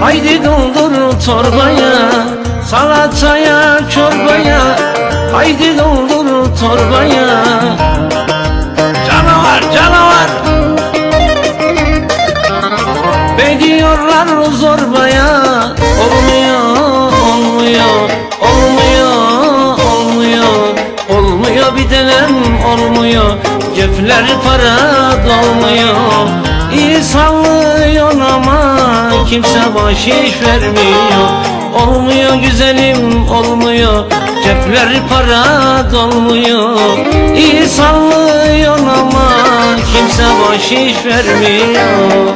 Haydi doldur torbaya. Salataya çorbaya Haydi doldur torbaya. Canavar canavar. Veriyorlar zorbaya. Olmuyor olmuyor Olmuyor olmuyor. Olmuyor bir denem olmuyor. Cepler para dolmuyor Kimse bahşiş vermiyor. Olmuyor güzelim olmuyor. Cepler para dolmuyor İyi sallıyor ama Kimse bahşiş vermiyor.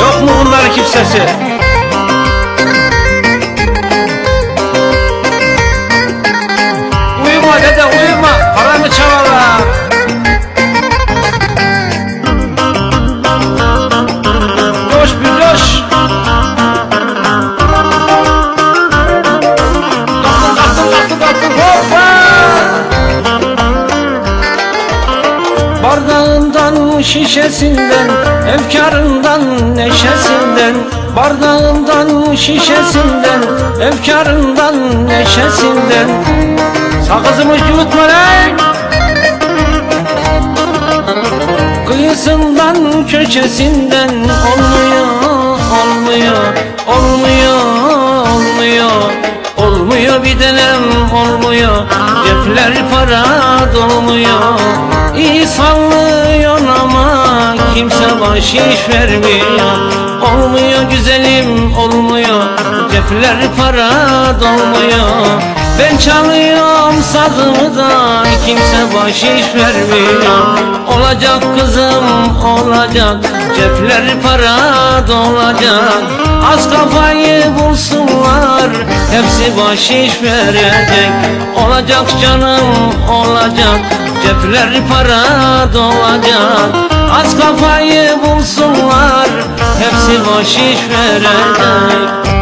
Yok mu bunların kimsesi? Bardağından şişesinden Efkarından neşesinden. Bardağından şişesinden Efkarından neşesinden. Sakızımı yutma lan! Kıyısından köşesinden Olmuyor, olmuyor, olmuyor, olmuyor. Olmuyor bir denem olmuyor. Cepler para dolmuyor İyi sallıyor ama kimse bahşiş vermiyor? Olmuyor güzelim olmuyor. Cepler para dolmuyor. Ben çalıyorum sazımı da kimse bahşiş vermiyor? Olacak kızım olacak. Cepler para dolacak Az kafayı bulsunlar Hepsi bahşiş verecek. Olacak canım olacak Cepler para dolacak. Az kafayı bulsunlar Hepsi bahşiş verecek